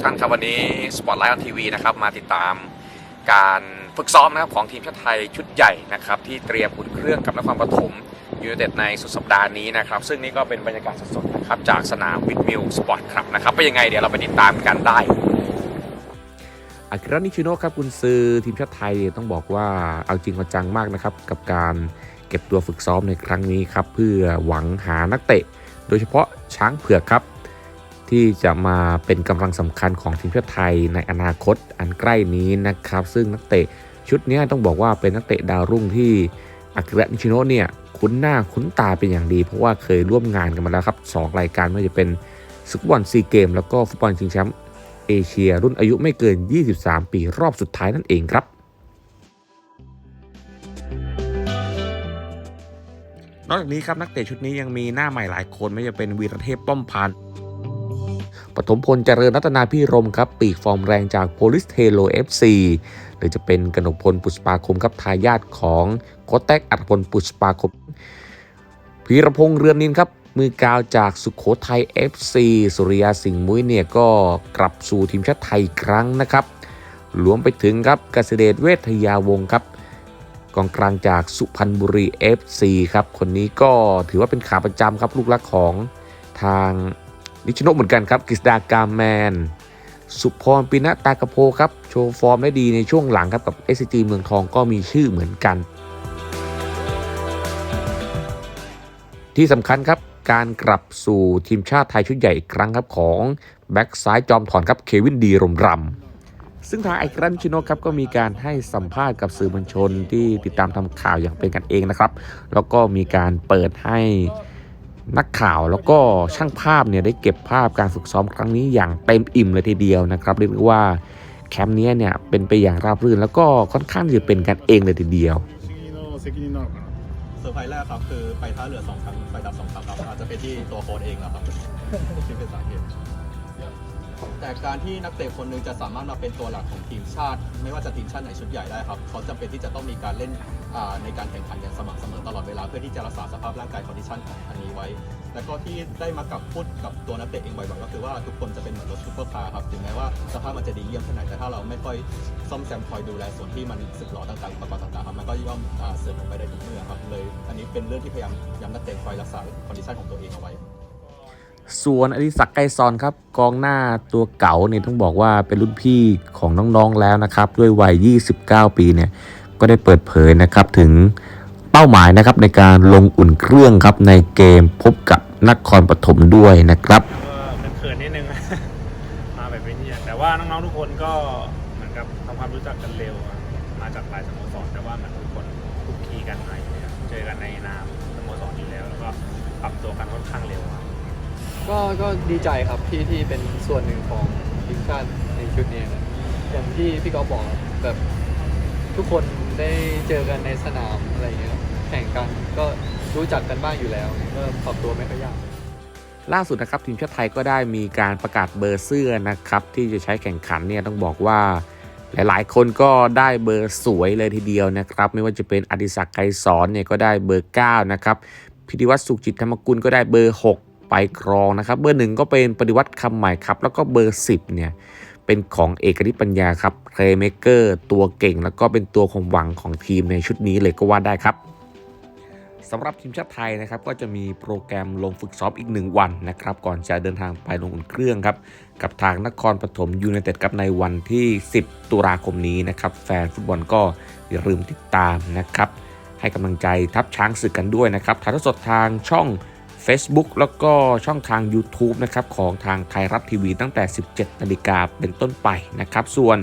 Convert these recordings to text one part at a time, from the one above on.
กท่านครับวันนี้สปอร์ตไลท์ออนทีวีนะครับมาติดตามการฝึกซ้อมนะครับของทีมชาติไทยชุดใหญ่นะครับที่เตรียมอุ่นเครื่องกับนครปฐมยูไนเต็ดในสุดสัปดาห์นี้นะครับซึ่งนี่ก็เป็นบรรยากาศสดๆนะครับจากสนามวิดมิลสปอร์ตครับนะครับเป็นยังไงเดี๋ยวเราไปติดตามกันได้อากิระนิชิโนะครับกุนซือทีมชาติไทยต้องบอกว่าเอาจริงเอาจังมากนะครับกับการเก็บตัวฝึกซ้อมในครั้งนี้ครับเพื่อหวังหานักเตะ โดยเฉพาะช้างเผือกครับ ที่จะมาเป็นกำลังสำคัญของทีมชาติไทยในอนาคตอันใกล้นี้นะครับ ซึ่งนักเตะชุดนี้ต้องบอกว่าเป็นนักเตะดาวรุ่งที่อากิระนิชิโนะเนี่ยคุ้นหน้าคุ้นตาเป็นอย่างดี เพราะว่าเคยร่วมงานกันมาแล้วครับสองรายการไม่ว่าจะเป็นซุปเปอร์บอลซีเกม แล้วก็ฟุตบอลชิงแชมป์เอเชีย รุ่นอายุไม่เกิน 23 ปีรอบสุดท้ายนั่นเองครับ นอกจากนี้ครับนักเตะชุดนี้ยังมีหน้าใหม่หลายคนไม่ว่าจะเป็นวีรเทพป้อมพันธ์ ฐมพลเจริญรัตนาพิรมครับ ปีกฟอร์มแรงจากโพลิสเทโล FC หรือจะเป็นกนกพลปุษปาคมครับทายาทของโคตแตกอัตพลปุษปาคมพีรพงษ์เรือนนินครับ มือกาวจากสุขโขทัย FC สุริยาสิงห์มุ้ยเนี่ยก็กลับสู่ทีมชาติไทยครั้งนะครับรวมไปถึงครับกเกษเดชเวทยาวงครับกองกลางจากสุพรรณบุรี FC ครับ คนนี้ก็ถือว่าเป็นขาประจำครับลูกรักของทาง นิชโนเหมือนกันครับกฤษดากาแมน สุพรปินะตากระโพครับ โชว์ฟอร์มได้ดีในช่วงหลังครับกับ SCG เมืองทองก็มีชื่อเหมือนกัน ที่สำคัญครับการกลับสู่ทีมชาติไทยชุดใหญ่อีกครั้งครับของแบ็กซ้ายจอมถอนครับเควินดีรมรำซึ่งทางไอครันชิโนครับก็มีการให้สัมภาษณ์กับสื่อมวลชนที่ติดตามทำข่าวอย่างเป็นกันเองนะครับ แล้วก็มีการเปิดให้ นักข่าวแล้วก็ช่างภาพเนี่ยได้เก็บภาพการฝึกซ้อมครั้งนี้อย่างเต็มอิ่มเลยทีเดียวนะครับเรียกว่าแคมป์นี้เนี่ยเป็นไปอย่างราบรื่นแล้วก็ค่อนข้างจะเป็นกันเองเลยทีเดียวเซอร์ไพรส์แรกครับคือไปท่าเรือสองครั้งไปดับสองครั้งครับอาจจะเป็นที่ตัวโค้ดเองแหละครับที่เป็นสาเหตุแต่การที่นักเตะคนหนึ่งจะสามารถมาเป็นตัวหลักของทีมชาติ ไม่ว่าจะทีมชาติไหนชุดใหญ่ได้ครับ เขาจำเป็นที่จะต้องมีการเล่น ในการแข่งขันอย่างสม่ำเสมอตลอดเวลาเพื่อที่จะรักษาสภาพร่างกายคอนดิชันของอันนี้ไว้ แล้วก็ที่ได้มากับพูดกับตัวนักเตะเองบ่อยๆก็คือว่าทุกคนจะเป็นเหมือนรถซูเปอร์คาร์ครับถึงแม้ว่าสภาพมันจะดีเยี่ยมแค่ไหนแต่ถ้าเราไม่ค่อยซ่อมแซมคอยดูแลส่วนที่มันสึกหรอต่างๆอุปกรณ์ต่างๆครับมันก็ย่อมเสื่อมลงไปได้ทุกเมื่อครับเลย อันนี้เป็นเรื่องที่พยายามย้ำนักเตะคอยรักษาคอนดิชันของตัวเองเอาไว้ส่วนอดิศักดิ์ไกรซอนครับกองหน้าตัวเก่าเนี่ยต้องบอกว่าเป็นรุ่นพี่ของน้องๆแล้วนะครับ ด้วยวัย 29 ปีเนี่ย ก็ได้เปิดเผยนะครับถึงเป้าหมายนะครับในการลงอุ่นเครื่องครับในเกมพบกับนครปฐมด้วยนะครับก็เขินๆนิดนึงมาแบบนี้อะแต่ว่าน้องๆทุกคนก็เหมือนกับทำความรู้จักกันเร็วอะมาจากหลายสโมสรแต่ว่าเหมือนทุกคนคุกคีกันมาอยู่แล้วเจอกันในนามสโมสรอยู่แล้ว แล้วก็ปรับตัวกันค่อนข้างเร็วครับก็ก็ดีใจครับที่ที่เป็นส่วนหนึ่งของทีมชาติในชุดนี้นะอย่างที่พี่กอฟบอกครับแบบ ทุกคนได้เจอกันในสนามอะไรอย่างเงี้ยครับแข่งกันก็รู้จักกันบ้างอยู่แล้วก็ปรับตัวไม่ค่อยยาก ล่าสุดนะครับทีมชาติไทยก็ได้มีการประกาศเบอร์เสื้อนะครับที่จะใช้แข่งขันเนี่ยต้องบอกว่า หลายๆ คนก็ได้เบอร์สวยเลยทีเดียวนะครับ ไม่ว่าจะเป็นอดิศักดิ์ไกรสอนเนี่ยก็ได้เบอร์ 9 นะครับพิธีวัตรสุขจิตธรรมกุลก็ได้เบอร์ 6 ไปครองนะครับ เบอร์หนึ่งก็เป็นปฏิวัติคำใหม่ครับ แล้วก็เบอร์ 10 เนี่ย เป็นของเอกนิปัญญาครับเพลย์เมเกอร์ตัวเก่ง แล้วก็เป็นตัวความหวังของทีมในชุดนี้เลยก็ว่าได้ครับสำหรับทีมชาติไทยนะครับก็จะมีโปรแกรมลงฝึกซ้อมอีก 1 วันนะครับก่อนจะเดินทางไปลงอุ่นเครื่องครับกับทางนครปฐมยูไนเต็ดครับในวันที่ 10 ตุลาคมนี้นะครับแฟนฟุตบอลก็อย่าลืมติดตามนะครับให้กำลังใจทัพช้างศึกกันด้วยนะครับถ่ายทอดสดทางช่อง Facebook แล้วก็ช่องทาง YouTube นะครับของทางไทยรัฐทีวีตั้งแต่ 17นาฬิกาเป็นต้นไปนะครับ ส่วน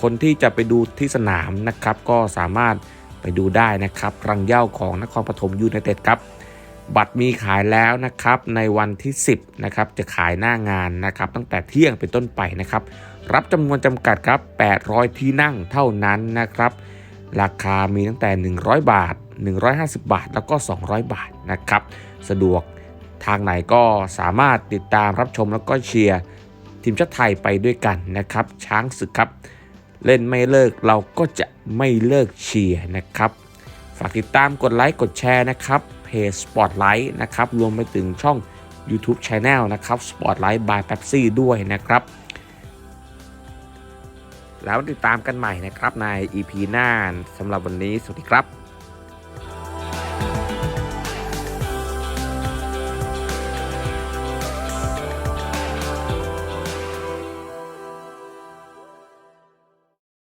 คนที่จะไปดูที่สนามนะครับก็สามารถไปดูได้นะครับรังเย้าของนครปฐมยูไนเต็ดครับ บัตรมีขายแล้วนะครับในวันที่ 10นะครับจะขายหน้างานนะครับตั้งแต่เที่ยงเป็นต้นไปนะครับ รับจำนวนจำกัดครับ 800 ที่นั่งเท่านั้นนะครับ ราคามีตั้งแต่ 100 บาท 150 บาท แล้วก็ 200 บาทนะครับ สะดวกทางไหนก็สามารถติดตามรับชมแล้วก็เชียร์ทีมชาติไทยไปด้วยกันนะครับ ช้างศึกครับ เล่นไม่เลิกเราก็จะไม่เลิกเชียร์นะครับ ฝากติดตามกดไลค์กดแชร์นะครับเพจ Spotlight นะครับ รวมไปถึงช่อง YouTube Channel นะครับ Spotlight by Pepsi ด้วยนะครับ แล้วติดตามกันใหม่นะครับใน EP หน้าสำหรับวันนี้ สวัสดีครับ Bye.